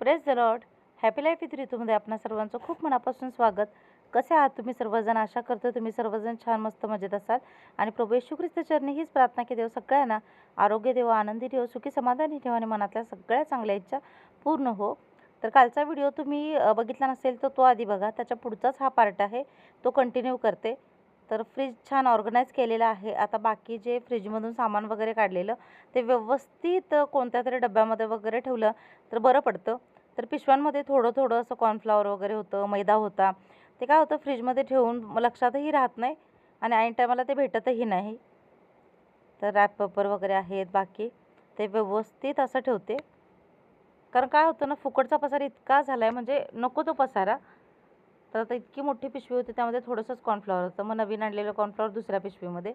Press the lord happy life with ऋतूमध्ये आपणा सर्वांचं खूप मनापासून स्वागत. कसे आहात तुम्ही सर्वजण? आशा करतो तुम्ही सर्वजण छान मस्त मजेत असाल. आणि प्रभू येशू ख्रिस्त चरणी हीच प्रार्थना की देव सगळ्यांना आरोग्य देव आनंदी ठेव सुखी समाधानी ठेव आणि मनातल्या सगळ्या चांगल्या इच्छा पूर्ण हो. तर कालचा व्हिडिओ तुम्ही बघितला नसेल तर तो आधी बघा. त्याच्या पुढचाच हा पार्ट आहे. तो कंटिन्यू करते. तर फ्रीज छान ऑर्गनाईज केलेला आहे. आता बाकी जे फ्रीजमधून सामान वगैरे काढलेलं ते व्यवस्थित कोणत्या तरी डब्यामध्ये वगैरे ठेवलं तर बरं पडतं. तर पिशव्यांमध्ये थोडं थोडं असं कॉर्नफ्लॉवर वगैरे होतं मैदा होता. ते काय होतं फ्रीजमध्ये ठेवून लक्षातही राहत नाही आणि ऐन टायमाला ते भेटतही नाही. तर रॅप पेपर वगैरे आहेत बाकी ते व्यवस्थित असं ठेवते. कारण काय होतं ना फुकटचा पसारा इतका झाला आहे म्हणजे नको तो पसारा. तर आता इतकी मोठी पिशवी होती त्यामध्ये थोडंसंच कॉर्नफ्लॉवर होतं. मग नवीन आणलेलं कॉर्नफ्लॉवर दुसऱ्या पिशवीमध्ये.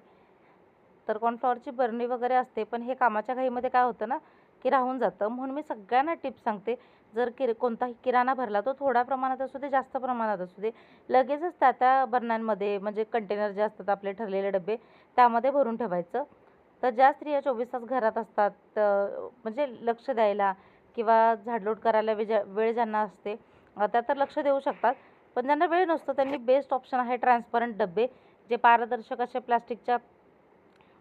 तर कॉर्नफ्लॉवरची बरणी वगैरे असते पण हे कामाच्या घाईमध्ये काय होतं ना की राहून जातं. म्हणून मी सगळ्यांना टिप्स सांगते जर किर कोणताही किराणा भरला तो थोड्या प्रमाणात असू दे जास्त प्रमाणात असू दे लगेचच त्या त्या बरण्यांमध्ये म्हणजे कंटेनर जे असतात आपले ठरलेले डबे त्यामध्ये भरून ठेवायचं. तर ज्या स्त्रिया चोवीस तास घरात असतात म्हणजे लक्ष द्यायला किंवा झाडलोट करायला वेळ वेळ ज्यांना असते त्या तर लक्ष देऊ शकतात. पण ज्यांना वेळ नसतो त्यांनी बेस्ट ऑप्शन आहे ट्रान्सपरंट डबे जे पारदर्शक असे प्लास्टिकच्या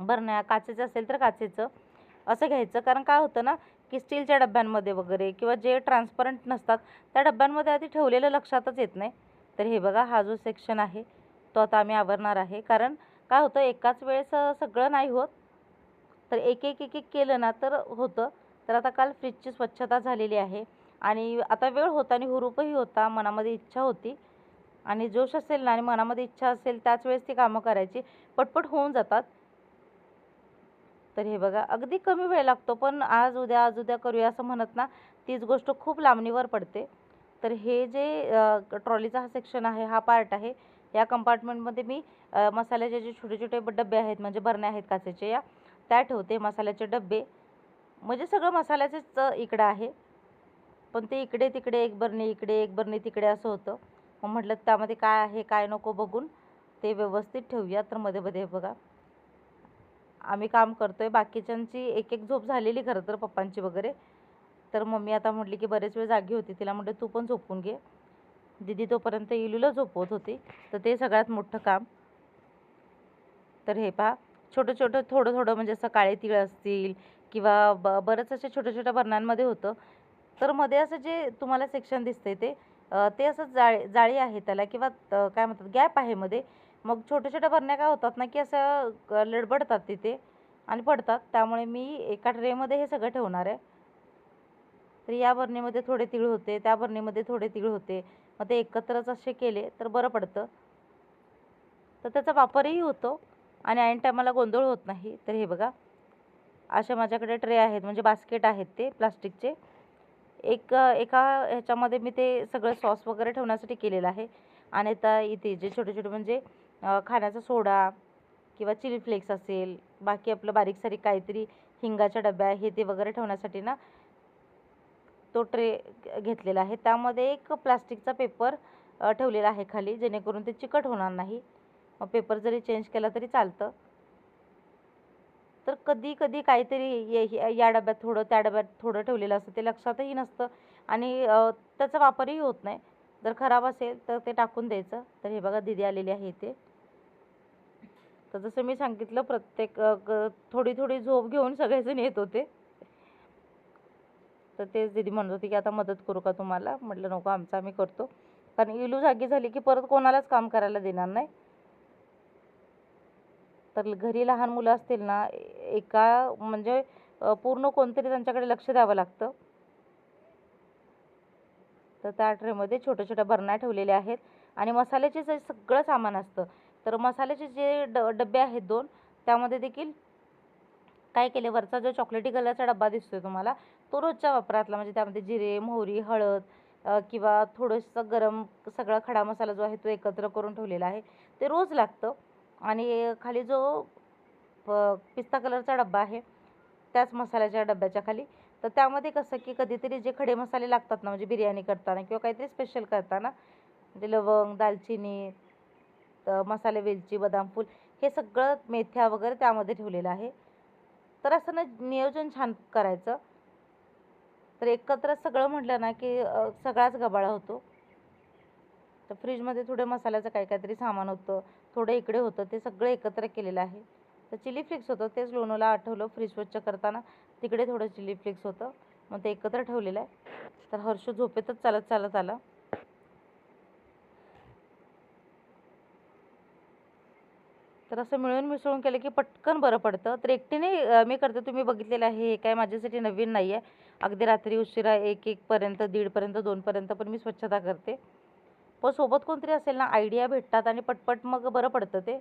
बरण्या काचेचं असेल तर काचेचं असं घ्यायचं. कारण काय होतं ना की स्टीलच्या डब्यांमध्ये वगैरे किंवा जे ट्रान्सपरंट नसतात त्या डब्यांमध्ये आधी ठेवलेलं लक्षातच येत नाही. तर हे बघा हा जो सेक्शन आहे तो आता आम्ही आवरणार आहे. कारण काय होतं एकाच वेळेस सगळं नाही होत. तर एक एक एक एक केलं ना तर होतं. तर आता काल फ्रीजची स्वच्छता झालेली आहे. आणि आता वेळ होता आणि हुरूपही होता मनामध्ये इच्छा होती. आणि जोश असेल ना आणि मनामध्ये इच्छा असेल त्याच वेळेस ती कामं करायची. पटपट होऊन जातात. तर हे बघा अगदी कमी वेळ लागतो पण आज उद्या आज उद्या करूया असं म्हणत ना तीच गोष्ट खूप लांबणीवर पडते. तर हे जे ट्रॉलीचा हा सेक्शन आहे हा पार्ट आहे. या कंपार्टमेंटमध्ये मी मसाल्याचे जे छोटे छोटे डब्बे डबे आहेत म्हणजे बरण्या आहेत काचेचे या त्या ठेवते मसाल्याचे डबे. म्हणजे सगळं मसाल्याचेच इकडं आहे. पण ते इकडे तिकडे एक बरणी इकडे एक बरणी तिकडे असं होतं. मग म्हटलं त्यामध्ये काय आहे काय नको बघून ते व्यवस्थित ठेवूया. तर मध्ये मध्ये बघा. आम्ही काम करतो आहे बाकीच्यांची एक एक झोप झालेली खरं तर पप्पांची वगैरे. तर मम्मी आता म्हटली की बरेच वेळ जागी होती. तिला म्हटलं तू पण झोपून घे. दिदी तोपर्यंत इलूला झोपवत होती. तर ते सगळ्यात मोठं काम. तर हे पहा. छोटं छोटं थोडं थोडं म्हणजे असं काळे तिळ असतील किंवा ब बरंच अशा छोट्या छोट्या बरणांमध्ये होतं. तर मध्ये असं जे तुम्हाला सेक्शन दिसतंय ते ते असं जाळी जाळी आहे त्याला किंवा काय म्हणतात गॅप आहे मध्ये. मग छोट्या छोट्या भरण्या काय होतात ना की असं लडबडतात तिथे आणि पडतात. त्यामुळे मी एका ट्रेमध्ये हे सगळं ठेवणार आहे. तर या भरणीमध्ये थोडे तीळ होते त्या भरणीमध्ये थोडे तीळ होते. मग ते एकत्रच असे केले तर बरं पडतं. तर त्याचा वापरही होतो आणि ऐन टायमाला गोंधळ होत नाही. तर हे बघा. अशा माझ्याकडे ट्रे आहेत म्हणजे बास्केट आहेत ते प्लास्टिकचे एक एका ह्याच्यामध्ये मी ते सगळं सॉस वगैरे ठेवण्यासाठी केलेलं आहे. आणि आता इथे जे छोटे छोटे म्हणजे खाण्याचा सोडा किंवा चिली फ्लेक्स असेल बाकी आपलं बारीक सारीक काहीतरी हिंगाच्या डब्या हे ते वगैरे ठेवण्यासाठी ना तो ट्रे घेतलेला आहे. त्यामध्ये एक प्लास्टिकचा पेपर ठेवलेला आहे खाली जेणेकरून ते चिकट होणार नाही. मग पेपर जरी चेंज केला तरी चालतं. तर कधी कधी काहीतरी ये- या डब्यात थोडं त्या डब्यात थोडं ठेवलेलं असतं ते लक्षातही नसतं. आणि त्याचा वापरही होत नाही. जर खराब असेल तर ते टाकून द्यायचं. तर हे बघा दिदी आलेली आहे इथे. तर जसं मी सांगितलं प्रत्येक ग- थोडी थोडी झोप घेऊन सगळेजण येत होते. तर तेच दीदी म्हणत होती की आता मदत करू का तुम्हाला? म्हटलं नको आमचं आम्ही करतो. कारण इलू जागी झाली की परत कोणालाच काम करायला देणार नाही. तर घरी लहान मुलं असतील ना एका म्हणजे पूर्ण कोणतरी त्यांच्याकडे लक्ष द्यावं लागतं. तर त्या ट्रेमध्ये छोट्या छोट्या बरण्या ठेवलेल्या आहेत. आणि मसाल्याचे जे सगळं सामान असतं. तर मसाल्याचे जे ड डबे आहेत दोन त्यामध्ये देखील काय केले वरचा जो चॉकलेटी कलरचा डब्बा दिसतोय तुम्हाला तो रोजच्या वापरातला. म्हणजे त्यामध्ये जिरे मोहरी हळद किंवा थोडंसं गरम सगळा खडा मसाला जो आहे तो एकत्र करून ठेवलेला आहे. ते रोज लागतं. आणि खाली जो प- पिस्ता कलरचा डब्बा आहे त्याच मसाल्याच्या डब्याच्या खाली. तर त्यामध्ये कसं की कधीतरी जे खडे मसाले लागतात ना म्हणजे बिर्याणी करताना किंवा काहीतरी स्पेशल करताना म्हणजे लवंग दालचिनी मसाले वेलची बदाम फूल हे सगळं मेथ्या वगैरे त्यामध्ये ठेवलेलं आहे. तर असं ना नियोजन छान करायचं. तर एकत्र सगळं म्हटलं ना की सगळाच गबाळा होतो. तर फ्रीजमध्ये थोडं मसाल्याचं काय काहीतरी सामान होतं थोडं इकडे होतं ते सगळं एकत्र केलेलं आहे. तर चिली फ्लेक्स होतं तेच लोणोला आठवलं फ्रीज स्वच्छ करताना. तिकडे थोडं चिली फ्लेक्स होतं मग ते एकत्र ठेवलेलं आहे. तर हर्ष झोपेतच चालत चालत आला. तर असं मिळून मिसळून केलं की पटकन बरं पडतं. तर एकटीने मी करते तुम्ही बघितलेलं आहे हे काय माझ्यासाठी नवीन नाही आहे अगदी रात्री उशिरा एक एकपर्यंत दीडपर्यंत दोनपर्यंत पण मी स्वच्छता करते. पण सोबत कोणतरी असेल ना आयडिया भेटतात आणि पटपट मग बरं पडतं ते.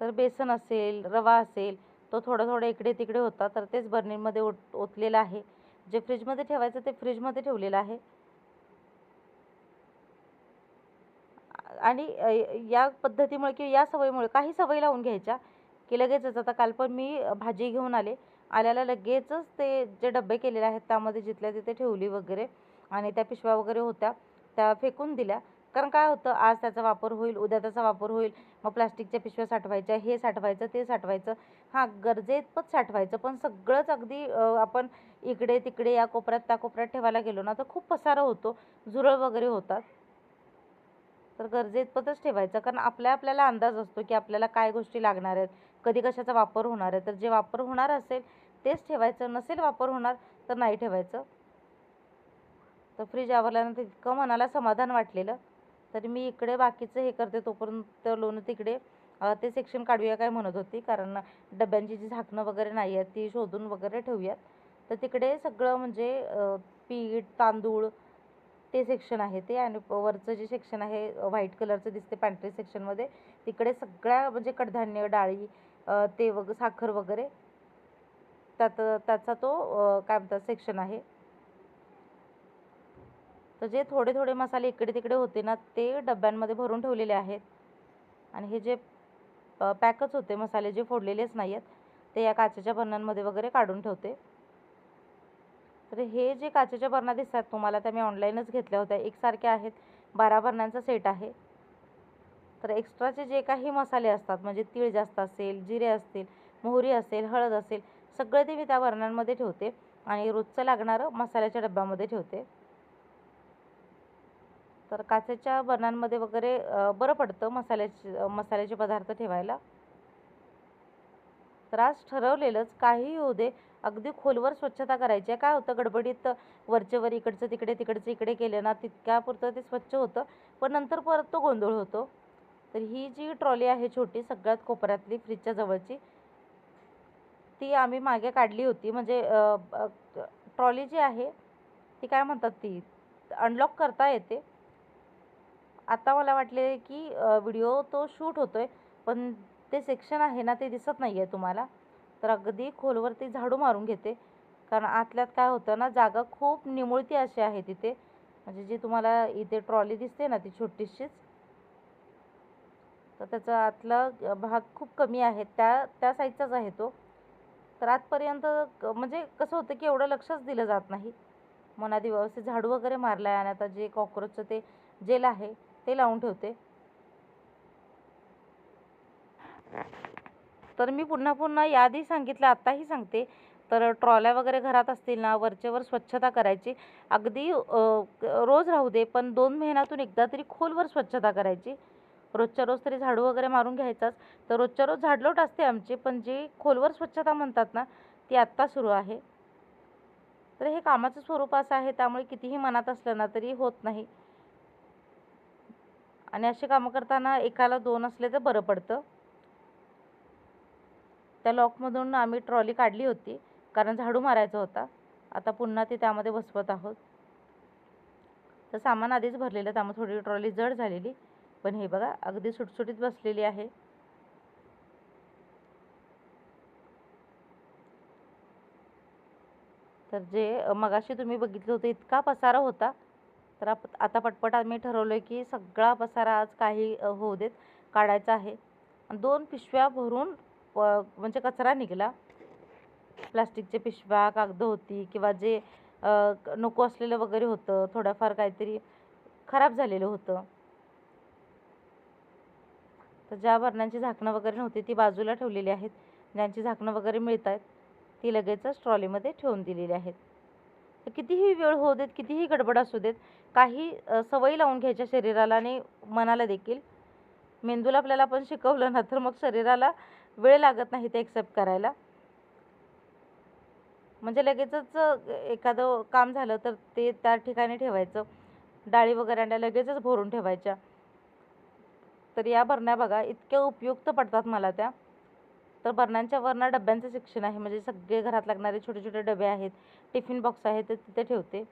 तर बेसन असेल रवा असेल तो थोडं थोडं इकडे तिकडे होता तर तेच बर्नीमध्ये ओत ओतलेलं आहे. जे फ्रीजमध्ये ठेवायचं ते फ्रीजमध्ये ठेवलेलं आहे. आणि या पद्धतीमुळे किंवा या सवयीमुळे काही सवयी लावून घ्यायच्या की लगेचच आता काल पण मी भाजी घेऊन आले. आल्याला लगेचच ते जे डबे केलेले आहेत त्यामध्ये जिथल्या तिथे ठेवली वगैरे आणि त्या पिशव्या वगैरे होत्या त्या फेकून दिल्या. कारण काय होतं आज त्याचा वापर होईल उद्या त्याचा वापर होईल. मग प्लास्टिकच्या पिशव्या साठवायच्या हे साठवायचं ते साठवायचं. हां गरजेपत साठवायचं. पण सगळंच अगदी आपण इकडे तिकडे या कोपऱ्यात त्या कोपऱ्यात ठेवायला गेलो ना तर खूप पसारा होतो. झुरळ वगैरे होतात. तर गरजेइतपतच ठेवायचं. कारण आपल्या आपल्याला अंदाज असतो की आपल्याला काय गोष्टी लागणार आहेत. कधी कशाचा वापर होणार आहे. तर जे वापर होणार असेल तेच ठेवायचं. नसेल वापर होणार तर नाही ठेवायचं. तर फ्रीज आवरल्यानंतर इतकं मनाला समाधान वाटलेलं. तरी मी इकडे बाकीचं हे करते तोपर्यंत लोणं तिकडे ते सेक्शन काढूया काय म्हणत होती. कारण डब्यांची जी झाकणं वगैरे नाही आहेत ती शोधून वगैरे ठेवूयात. तर तिकडे सगळं म्हणजे पीठ तांदूळ ते सेक्शन आहे ते आणि वरचं जे सेक्शन आहे व्हाईट कलरचं दिसते पॅन्ट्री सेक्शनमध्ये तिकडे सगळ्या म्हणजे कडधान्य डाळी ते वग साखर वगैरे त्यात त्याचा तो काय म्हणतात सेक्शन आहे. तर जे थोडे थोडे मसाले इकडे तिकडे होते ना ते डब्यांमध्ये भरून ठेवलेले आहेत. आणि हे जे पॅकच होते मसाले जे फोडलेलेच नाही आहेत ते या काचेच्या बर्नरमध्ये वगैरे काढून ठेवते. तर हे जे काचेच्या बर्ना दिसतात तुम्हाला त्या मी ऑनलाईनच घेतल्या होत्या. एकसारख्या आहेत. बारा बर्नांचा सेट आहे. तर एक्स्ट्राचे जे काही मसाले असतात म्हणजे तीळ जास्त असेल जिरे असतील मोहरी असेल हळद असेल सगळे ते मी त्या बर्नरमध्ये ठेवते. आणि रोजचं लागणारं मसाल्याच्या डब्यामध्ये ठेवते. तर काचेच्या बर्नांमध्ये वगैरे बरं पडतं मसाल्याचे मसाल्याचे पदार्थ ठेवायला. तर आज ठरवलेलंच. काहीही होऊ दे. अगदी खोलवर स्वच्छता करायची. आहे काय होतं गडबडीत वरचेवर इकडचं तिकडे तिकडचं इकडे केलं ना तितक्यापुरतं ते स्वच्छ होतं. पण नंतर परत तो गोंधळ होतो. तर ही जी ट्रॉली आहे छोटी सगळ्यात कोपऱ्यातली फ्रीजच्या जवळची ती आम्ही मागे काढली होती. म्हणजे ट्रॉली जी आहे ती काय म्हणतात ती? अनलॉक करता येते. आता मला वाटले की व्हिडिओ तो शूट होतो आहे पण ते सेक्शन आहे ना ते दिसत नाही आहे तुम्हाला. तर अगदी खोलवरती झाडू मारून घेते. कारण आतल्यात काय होतं ना जागा खूप निमुळती अशी आहे तिथे. म्हणजे जी तुम्हाला इथे ट्रॉली दिसते ना ती छोटीशीच. तर त्याचा आतला भाग खूप कमी आहे. त्या त्या साईजचाच आहे तो. तर आतपर्यंत क- म्हणजे कसं होतं की एवढं लक्षच दिलं जात नाही. मग आधी व्यवस्थित झाडू वगैरे मारला आहे आणि आता जे कॉक्रोचचं ते जेल आहे ते लावून ठेवते. तर मी पुन्हा पुन्हा याआधी सांगितलं आत्ताही सांगते. तर ट्रॉल्या वगैरे घरात असतील ना वरचेवर स्वच्छता करायची. अगदी रोज राहू दे पण दोन महिन्यातून एकदा तरी खोलवर स्वच्छता करायची. रोजच्या रोज तरी झाडू वगैरे मारून घ्यायचाच. तर रोजच्या रोज झाडलोट असते आमची पण जी खोलवर स्वच्छता म्हणतात ना ती आत्ता सुरू आहे. तर हे कामाचं स्वरूप असं आहे त्यामुळे कितीही मनात असलं ना तरी होत नाही. आणि अशी कामं करताना एकाला दोन असले तर बरं पडतं. त्या लॉकमधून आम्ही ट्रॉली काढली होती कारण झाडू मारायचा होता. आता पुन्हा ती त्यामध्ये बसवत आहोत. तर सामान आधीच भरलेलं त्यामुळे थोडी ट्रॉली जड झालेली. पण हे बघा अगदी सुटसुटीत बसलेली आहे. तर जे मगाशी तुम्ही बघितलं होतं इतका पसारा होता. तर आप आता पटपट आम्ही ठरवलं आहे की सगळा पसारा आज काही होऊ देत काढायचा आहे. दोन पिशव्या भरून म्हणजे कचरा निघाला. प्लास्टिकच्या पिशव्या कागदं होती किंवा जे नको असलेलं वगैरे होतं थोडंफार काहीतरी खराब झालेलं होतं. तर ज्या बरण्यांची झाकणं वगैरे नव्हती ती बाजूला ठेवलेली आहेत. ज्यांची झाकणं वगैरे मिळत आहेत ती लगेचच ट्रॉलीमध्ये ठेवून दिलेली आहेत. कितीही वेळ होऊ देत कितीही गडबड असू देत काही सवयी लावून घ्यायच्या शरीराला आणि मनाला देखील. मेंदूला आपल्याला आपण शिकवलं ना तर मग शरीराला वेळ लागत नाही ते एक्सेप्ट करायला. म्हणजे लगेचच एखादं काम झालं तर ते त्या ठिकाणी ठेवायचं. डाळी वगैरे अंड्या लगेचच भरून ठेवायच्या. तर या भरण्या बघा इतक्या उपयुक्त पडतात मला त्या. तर बरण्यांच्या वरना डब्यांचं सेक्शन आहे. म्हणजे सगळे घरात लागणारे छोटे छोटे डबे आहेत. टिफिन बॉक्स आहेत ते तिथे ठेवते.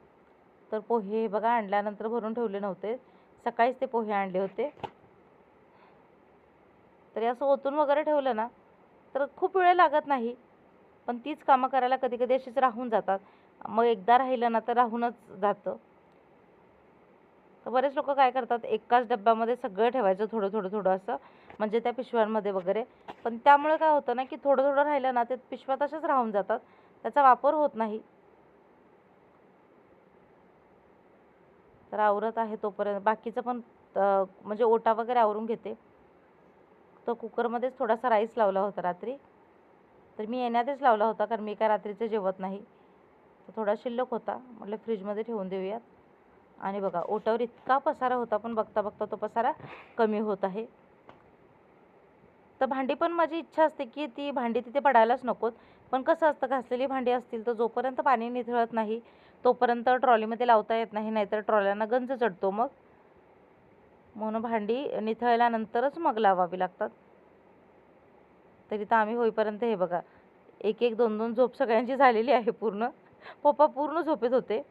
तर पोहे हे बघा आणल्यानंतर भरून ठेवले नव्हते. सकाळीच ते पोहे आणले होते. तरी असं ओतून वगैरे ठेवलं ना तर खूप वेळ लागत नाही. पण तीच कामं करायला कधी कधी अशीच राहून जातात. मग एकदा राहिलं ना तर राहूनच जातं. तर बरेच लोक काय करतात एकाच डब्यामध्ये सगळं ठेवायचं थोडं थोडं थोडं असं म्हणजे त्या पिशव्यांमध्ये वगैरे. पण त्यामुळे काय होतं ना की थोडं थोडं राहिलं ना ते पिशव्या तशाच राहून जातात. त्याचा वापर होत नाही. तर आवरत आहे तोपर्यंत. बाकीचं पण म्हणजे ओटा वगैरे आवरून घेते. तो कुकरमध्येच थोडासा राईस लावला होता रात्री. तर मी येण्यातच लावला होता कारण मी काय रात्रीचं जेवत नाही. तर थोडा शिल्लक होता. म्हटलं फ्रीजमध्ये ठेवून देऊयात. आणि बघा ओटावर इतका पसारा होता पण बघता बघता तो पसारा कमी होत आहे. तर भांडी पण माझी इच्छा असते की ती भांडी तिथे पडायलाच नकोत. पण कसं असतं घासलेली भांडी असतील तर जोपर्यंत पाणी निथळत नाही तोपर्यंत ट्रॉलीमध्ये लावता येत नाही नाहीतर ट्रॉल्यांना गंज चढतो मग. म्हणून भांडी निथळल्यानंतरच मग लावावी लागतात. तरी तर आम्ही होईपर्यंत हे बघा एक एक दोन दोन झोप सगळ्यांची झालेली आहे पूर्ण. पप्पा पूर्ण झोपेत होते.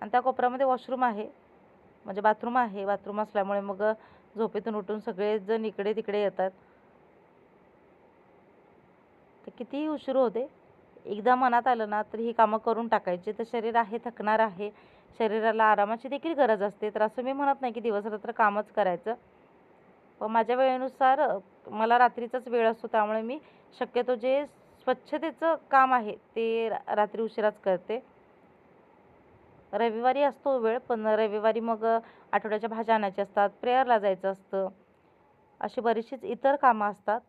आणि त्या कोपऱ्यामध्ये वॉशरूम आहे. म्हणजे बाथरूम आहे. बाथरूम असल्यामुळे मग झोपेतून उठून सगळेजण इकडे तिकडे येतात. तर कितीही उशीर होते एकदा मनात आलं ना तर ही कामं करून टाकायची. तर शरीर आहे थकणार आहे. शरीराला आरामाची देखील गरज असते. तर असं मी म्हणत नाही की दिवसरात्र कामच करायचं. पण माझ्या वेळेनुसार मला रात्रीचाच वेळ असतो त्यामुळे मी शक्यतो जे स्वच्छतेचं काम आहे ते रा- रात्री उशिराच करते. रविवारी असतो वेळ पण रविवारी मग आठवड्याच्या भाज्या आणायच्या असतात प्रेयरला जायचं असतं. अशी बरीचशीच इतर कामं असतात.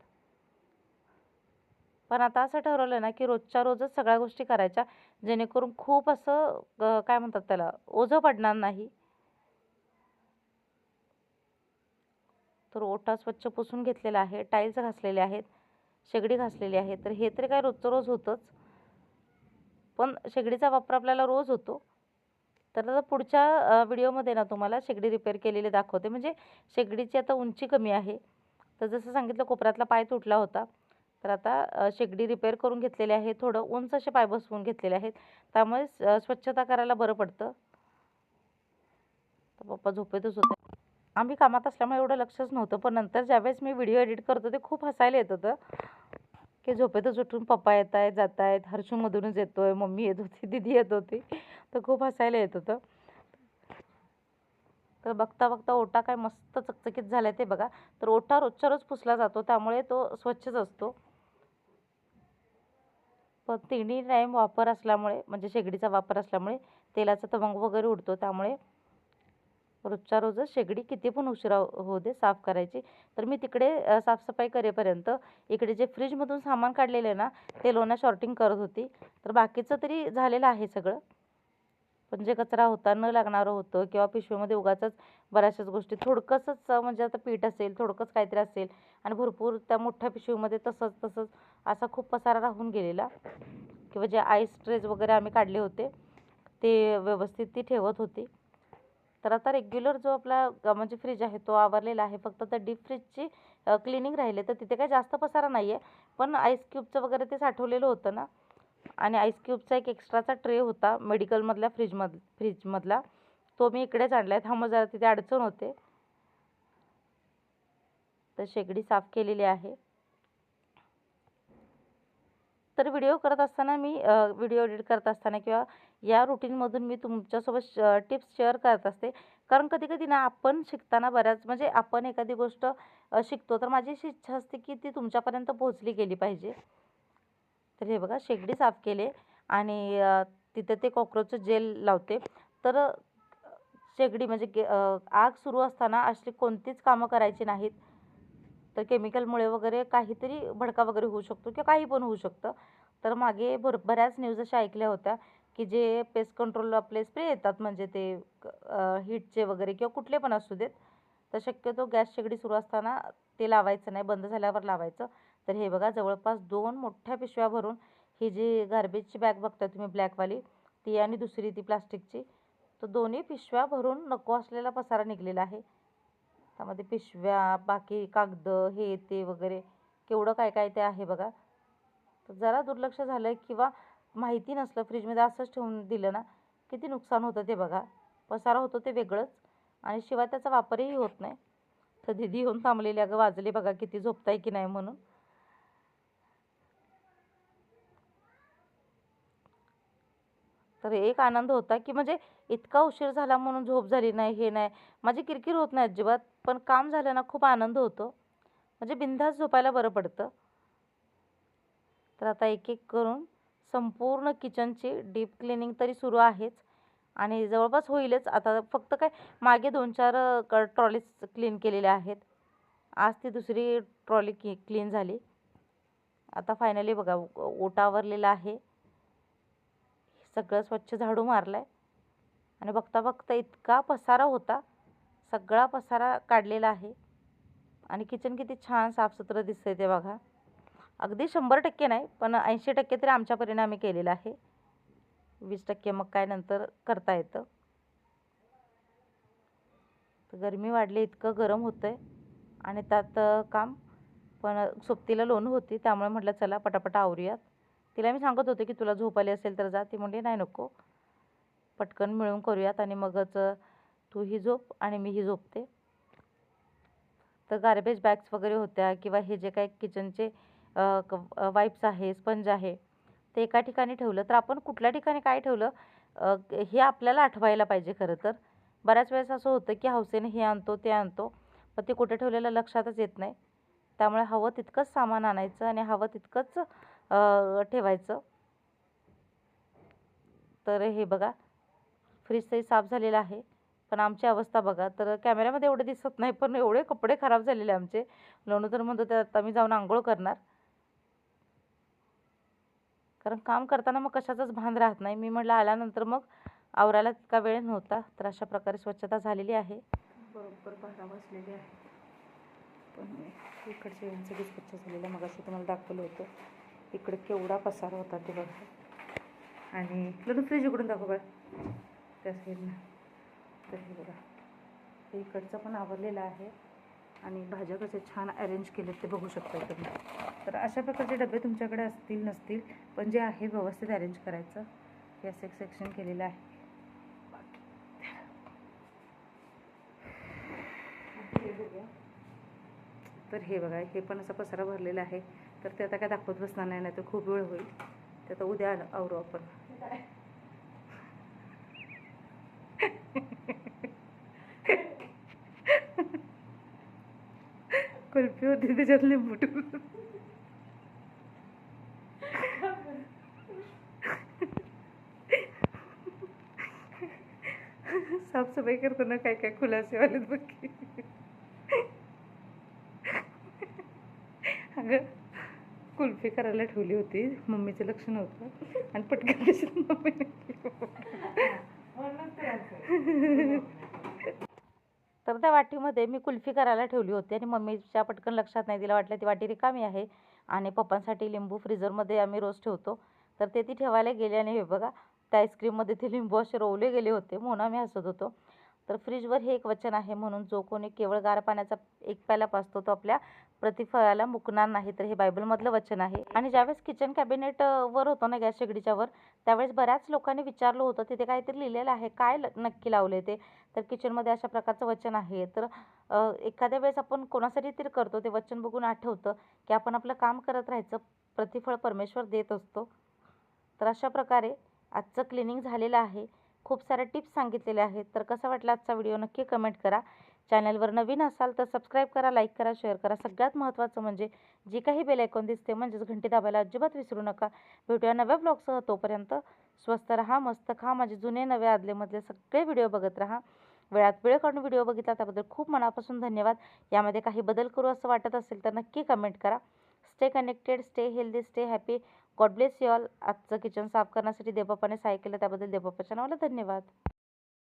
पण आता असं ठरवलं ना की रोजच्या रोजच सगळ्या गोष्टी करायच्या जेणेकरून खूप असं काय म्हणतात त्याला ओझं पडणार नाही. तर ओटा स्वच्छ पुसून घेतलेला आहे टाईल्स घासलेले आहेत शेगडी घासलेली आहे तर हे तरी काय रोजचं रोज होतंच. पण शेगडीचा वापर आपल्याला रोज होतो. तर आता पुढच्या व्हिडिओमध्ये ना तुम्हाला शेगडी रिपेअर केलेली दाखवते. म्हणजे शेगडीची आता उंची कमी आहे. तर जसं सांगितलं कोपऱ्यातला पाय तुटला होता. तर आता शेगडी रिपेअर करून घेतलेली आहे. थोडं उंच असे पाय बसवून घेतलेले आहेत. त्यामुळे स्वच्छता करायला बरं पडतं. तर पप्पा झोपेतच होते. आम्ही कामात असल्यामुळे एवढं लक्षच नव्हतं. पण नंतर ज्यावेळेस मी व्हिडिओ एडिट करतो ते खूप हसायला येत होतं. की झोपेतच उठून पप्पा येत आहेत जात आहेत हर्षूमधूनच आहे मम्मी येत होती दिदी येत होती. तर खूप हसायला येत होतं. तर बघता बघता ओटा काय मस्त चकचकीत झाला ते बघा. तर ओटा रोजच्या रोज पुसला जातो त्यामुळे तो स्वच्छच असतो. पण तिन्ही टाईम वापर असल्यामुळे म्हणजे शेगडीचा वापर असल्यामुळे तेलाचा तमंग वगैरे उडतो त्यामुळे रोजच्या रोजच शेगडी किती पण उशिरा होऊ दे साफ करायची. तर मी तिकडे साफसफाई करेपर्यंत इकडे जे फ्रीजमधून सामान काढलेलं आहे ना ते लोणा शॉर्टिंग करत होती. तर बाकीचं तरी झालेलं आहे सगळं. पण जे कचरा होता न लागणारं होतं किंवा पिशवीमध्ये उगाचंच बऱ्याचशाच गोष्टी थोडकंसंच म्हणजे आता पीठ असेल थोडकंच काहीतरी असेल आणि भरपूर त्या मोठ्या पिशवीमध्ये तसंच तसंच असा खूप पसारा राहून गेलेला. किंवा जे आईस ट्रेज वगैरे आम्ही काढले होते ते व्यवस्थित ती ठेवत होती. तर आता रेग्युलर जो आपला म्हणजे फ्रीज आहे तो आवरलेला आहे. फक्त तर डीप फ्रीजची क्लिनिंग राहिले. तर तिथे काही जास्त पसारा नाही आहे पण आईस क्यूबचं वगैरे ते साठवलेलं होतं ना. आणि आईस क्यूबचा एक एक्स्ट्राचा ट्रे होता मेडिकलमधल्या फ्रीजमध फ्रीजमधला तो मी इकडेच आणला आहे त्यामुळे जरा तिथे अडचण होते. तर शेगडी साफ केलेली आहे. तर व्हिडिओ करत असताना मी व्हिडिओ एडिट करत असताना किंवा या रुटीनमधून मी तुमच्यासोबत श टिप्स शेअर करत असते. कारण कधी कधी ना आपण शिकताना बऱ्याच म्हणजे आपण एखादी गोष्ट शिकतो तर माझी अशी इच्छा असते की ती तुमच्यापर्यंत पोहोचली गेली पाहिजे. तर हे बघा शेगडी साफ केले आणि तिथं तिथे ते कॉक्रोचचं जेल लावते. तर शेगडी म्हणजे गे आग सुरू असताना अशी कोणतीच कामं करायची नाहीत. तर केमिकलमुळे वगैरे काहीतरी भडका वगैरे होऊ शकतो किंवा काही पण होऊ शकतं. तर मागे भर बऱ्याच न्यूज अशा ऐकल्या होत्या. की जे पेस्ट कंट्रोल आपले स्प्रे येतात म्हणजे ते हीटचे वगैरे किंवा कुठले पण असू देत तर शक्यतो गॅस शेगडी सुरू असताना ते लावायचं नाही बंद झाल्यावर लावायचं. तर हे बघा जवळपास दोन मोठ्या पिशव्या भरून ही जी गार्बेजची बॅग बघता तुम्ही ब्लॅकवाली ती आणि दुसरी ती प्लास्टिकची तर दोन्ही पिशव्या भरून नको असलेला पसारा निघलेला आहे. त्यामध्ये पिशव्या बाकी कागद हे ते वगैरे केवढं काय काय ते आहे बघा. तर जरा दुर्लक्ष झालं किंवा माहिती नसलं फ्रीजमध्ये असंच ठेवून दिलं ना किती नुकसान होतं ते बघा. पसारा होतो ते वेगळंच आणि शिवाय त्याचा वापरही होत नाही. तर दिदी येऊन थांबलेली अगं वाजले बघा किती झोपताय की नाही म्हणून. तर एक आनंद होता की म्हणजे इतका उशीर झाला म्हणून झोप झाली नाही हे नाही. माझी किरकिर होत नाही अजिबात पण काम झालं ना खूप आनंद होतो. म्हणजे बिनधास्त झोपायला बरं पडतं. तर आता एक एक करून संपूर्ण किचनची डीप क्लिनिंग तरी सुरू आहेच. आणि जवळपास होईलच. आता फक्त काय मागे दोन चार क ट्रॉलीज क्लीन केलेल्या आहेत. आज ती दुसरी ट्रॉली की क्लीन झाली. आता फायनली बघा ओटावरलेलं आहे. सगळं स्वच्छ झाडू मारलं आहे आणि बघता बघता इतका पसारा होता. सगळा पसारा काढलेला आहे. आणि किचन किती छान साफसुथरं आहे ते बघा. अगदी शंभर टक्के नाही पण ऐंशी टक्के तरी आमच्या परीने आम्ही केलेलं आहे. वीस टक्के मग काय नंतर करता येतं. तर गरमी वाढली इतकं गरम होतं आहे आणि त्यात काम. पण सोबतीला लोन होती त्यामुळे म्हटलं चला पटापटा आवरूयात. तिला मी सांगत होते की तुला झोप आली असेल तर जा. ती म्हणली नाही नको. पटकन मिळून करूयात आणि मगच तू ही झोप आणि मीही झोपते. तर गार्बेज बॅग्स वगैरे होत्या किंवा हे जे काही किचनचे वाईप्स आहे स्पंज आहे ते एका ठिकाणी ठेवलं. तर आपण कुठल्या ठिकाणी काय ठेवलं? हे आपल्याला आठवायला पाहिजे खरं तर. बऱ्याच वेळेस असं होतं की हौसेने हे आणतो ते आणतो पण ते कुठे ठेवलेलं लक्षातच येत नाही. त्यामुळे हवं तितकंच सामान आणायचं आणि हवं तितकंच ठेवायचं. तर हे बघा फ्रीज तरी साफ झालेला आहे पण आमची अवस्था बघा. तर कॅमेऱ्यामध्ये एवढं दिसत नाही पण एवढे कपडे खराब झालेले आमचे. लोणू तर म्हणतो ते आता मी जाऊन आंघोळ करणार. कारण काम करताना मग कशाचंच भान राहत नाही. मी म्हटलं आल्यानंतर मग आवरायला तितका वेळ नव्हता तर अशा प्रकारे स्वच्छता झालेली आहे. बरोबर बारा वाजलेले आहे पण इकडचे सगळी स्वच्छ झालेलं मग असं तुम्हाला दाखवलं होतं. इकडे केवढा पसार होता ते बघा. आणि लग्न फ्रीज उघडून दाखव बघा त्या साईडनं तर हे बघा. इकडचं पण आवरलेलं आहे. आणि भाज्या कसे छान अरेंज केलेत ते बघू शकता तुम्ही. तर अशा प्रकारचे डबे तुमच्याकडे असतील नसतील पण जे आहे व्यवस्थित अरेंज करायचं. हे असं एक सेक्शन केलेलं आहे. तर हे बघा हे पण असं पसरा भरलेला आहे. तर ते आता काय दाखवत बसणार नाही नाही तर खूप वेळ होईल. ते आता उद्या आवरू आपण. कुल्फी होती त्याच्यात लिंबू टाकून साफसफाई करताना काय काय खुलासे वाले बघ. अगं कुल्फी करायला ठेवली होती. मम्मीचं लक्ष नव्हतं. आणि पटकन मम्मीने तर त्या वाटीमध्ये मी कुल्फी करायला ठेवली होती आणि मम्मीच्या पटकन लक्षात नाही दिला. वाटलं ती वाटी रिकामी आहे आणि पप्पांसाठी लिंबू फ्रीजरमध्ये आम्ही रोज ठेवतो. तर ते ती ठेवायला गेले आणि हे बघा त्या आईस्क्रीममध्ये ते लिंबू असे रोवले गेले होते म्हणून आम्ही हसत होतो. तर फ्रीजवर हे एक वचन आहे म्हणून जो कोणी केवळ गार पाण्याचा एक प्याला पाचतो तो आपल्या प्रतिफळाला मुकणार नाही. तर हे बायबलमधलं वचन आहे. आणि ज्यावेळेस किचन कॅबिनेट वर होतं ना गॅस शेगडीच्या वर त्यावेळेस बऱ्याच लोकांनी विचारलं होतं तिथे काहीतरी लिहिलेलं आहे. काय ल नक्की लावले ते? तर किचनमध्ये अशा प्रकारचं वचन आहे. तर एखाद्या वेळेस आपण कोणासाठी तरी करतो ते वचन बघून आठवतं की आपण आपलं काम करत राहायचं प्रतिफळ परमेश्वर देत असतो. तर अशा प्रकारे आजचं क्लिनिंग झालेलं आहे. खूप साऱ्या टिप्स सांगितलेल्या आहेत. तर कसा वाटला आजचा व्हिडिओ नक्की कमेंट करा. चॅनलवर नवीन असाल तर सबस्क्राईब करा लाईक करा शेअर करा. सगळ्यात महत्त्वाचं म्हणजे जे काही बेल ऐकून दिसते म्हणजेच घंटी दाबायला अजिबात विसरू नका. भेटूया नव्या ब्लॉगसह तोपर्यंत स्वस्त राहा मस्त खा. माझे जुने नवे आदलेमधले सगळे व्हिडिओ बघत राहा. वेळात वेळ काढून व्हिडिओ बघितला त्याबद्दल खूप मनापासून धन्यवाद. यामध्ये काही बदल करू असं वाटत असेल तर नक्की कमेंट करा. Stay connected stay healthy stay happy. God bless you all. आजचं किचन साफ करण्यासाठी देवबापाने सहाय्य केलं त्याबद्दल देवबापाच्या नावाला धन्यवाद.